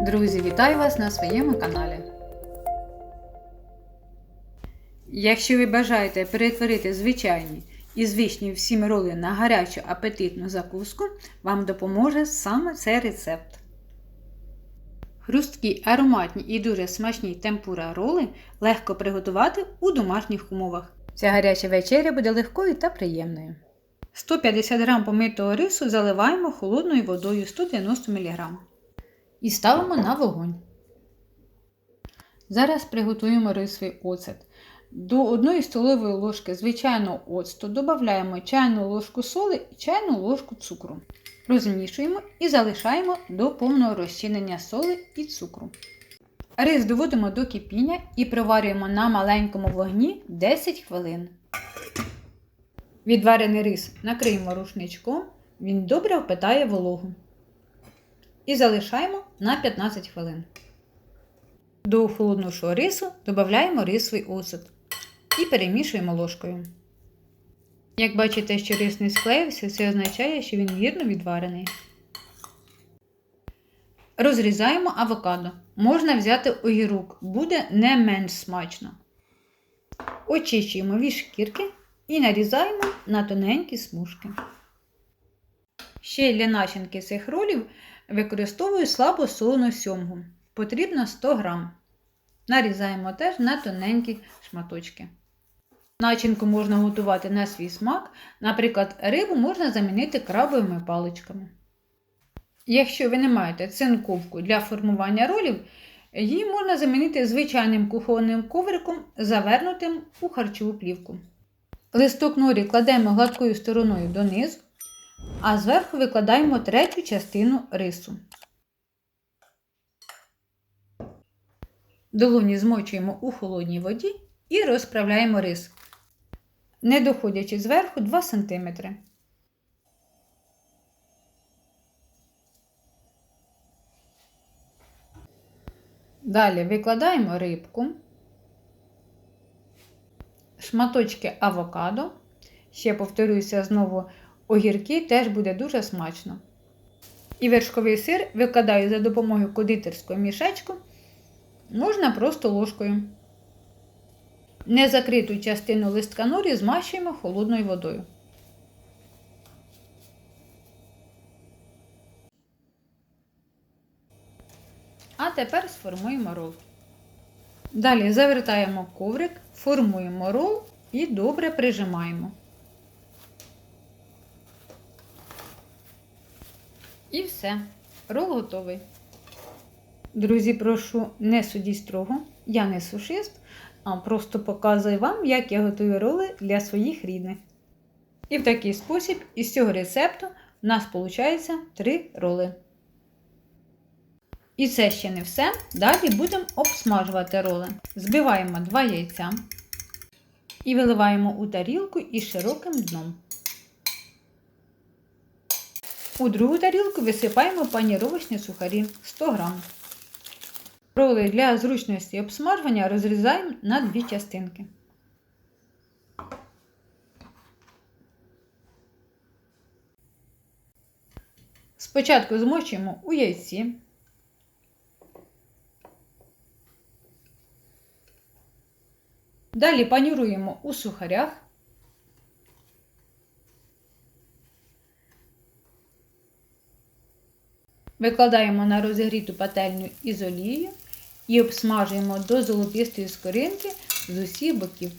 Друзі, вітаю вас на своєму каналі. Якщо ви бажаєте перетворити звичайні і звичні всім роли на гарячу апетитну закуску, вам допоможе саме цей рецепт. Хрусткі, ароматні і дуже смачні темпура роли легко приготувати у домашніх умовах. Ця гаряча вечеря буде легкою та приємною. 150 г помитого рису заливаємо холодною водою 190 мг і ставимо на вогонь. Зараз приготуємо рисовий оцет. До 1 столової ложки звичайного оцту додаємо чайну ложку соли і чайну ложку цукру. Розмішуємо і залишаємо до повного розчинення соли і цукру. Рис доводимо до кипіння і проварюємо на маленькому вогні 10 хвилин. Відварений рис накриємо рушничком, він добре впитає вологу. І залишаємо на 15 хвилин. До холоднішого рису додаємо рисовий оцет і перемішуємо ложкою. Як бачите, що рис не склеївся, це означає, що він вірно відварений. Розрізаємо авокадо. Можна взяти огірок, буде не менш смачно. Очищуємо від шкірки і нарізаємо на тоненькі смужки. Ще для начинки цих ролів використовую слабо солену сьомгу. Потрібно 100 г. Нарізаємо теж на тоненькі шматочки. Начинку можна готувати на свій смак, наприклад, рибу можна замінити крабовими паличками. Якщо ви не маєте цинковку для формування ролів, її можна замінити звичайним кухонним ковриком, завернутим у харчову плівку. Листок норі кладемо гладкою стороною донизу, а зверху викладаємо третю частину рису. Долоні змочуємо у холодній воді і розправляємо рис, не доходячи зверху 2 см. Далі викладаємо рибку, шматочки авокадо. Ще повторюся знову, огірки теж буде дуже смачно. І вершковий сир викладаю за допомогою кондитерського мішечку, можна просто ложкою. Незакриту частину листка норі змащуємо холодною водою. А тепер сформуємо рол. Далі завертаємо коврик, формуємо рол і добре прижимаємо. І все, рол готовий. Друзі, прошу не судіть строго, я не сушист, а просто показую вам, як я готую роли для своїх рідних. І в такий спосіб із цього рецепту у нас виходить 3 роли. І це ще не все. Далі будемо обсмажувати роли. Збиваємо 2 яйця і виливаємо у тарілку із широким дном. У другу тарілку висипаємо паніровочні сухарі 100 г. Роли для зручності обсмажування розрізаємо на дві частинки. Спочатку змочуємо у яйці. Далі паніруємо у сухарях. Викладаємо на розігріту пательню із олією і обсмажуємо до золотистої скоринки з усіх боків.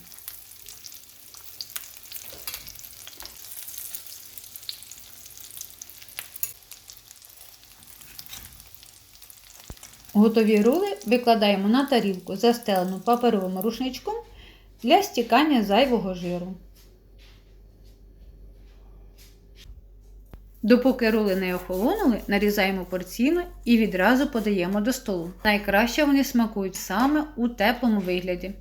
Готові роли викладаємо на тарілку, застелену паперовим рушничком для стікання зайвого жиру. Допоки роли не охолонули, нарізаємо порційно і відразу подаємо до столу. Найкраще вони смакують саме у теплому вигляді.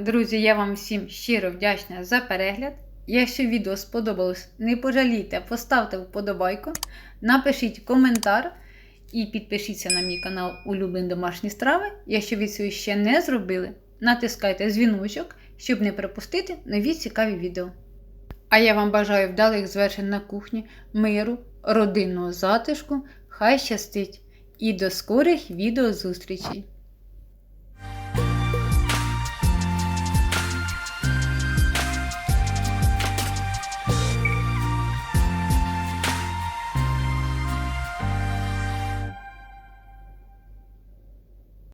Друзі, я вам всім щиро вдячна за перегляд. Якщо відео сподобалось, не пожалійте, поставте вподобайку, напишіть коментар і підпишіться на мій канал Улюблені домашні страви. Якщо ви цього ще не зробили, натискайте дзвіночок, щоб не пропустити нові цікаві відео. А я вам бажаю вдалих звершень на кухні, миру, родинного затишку. Хай щастить! І до скорих відеозустрічей!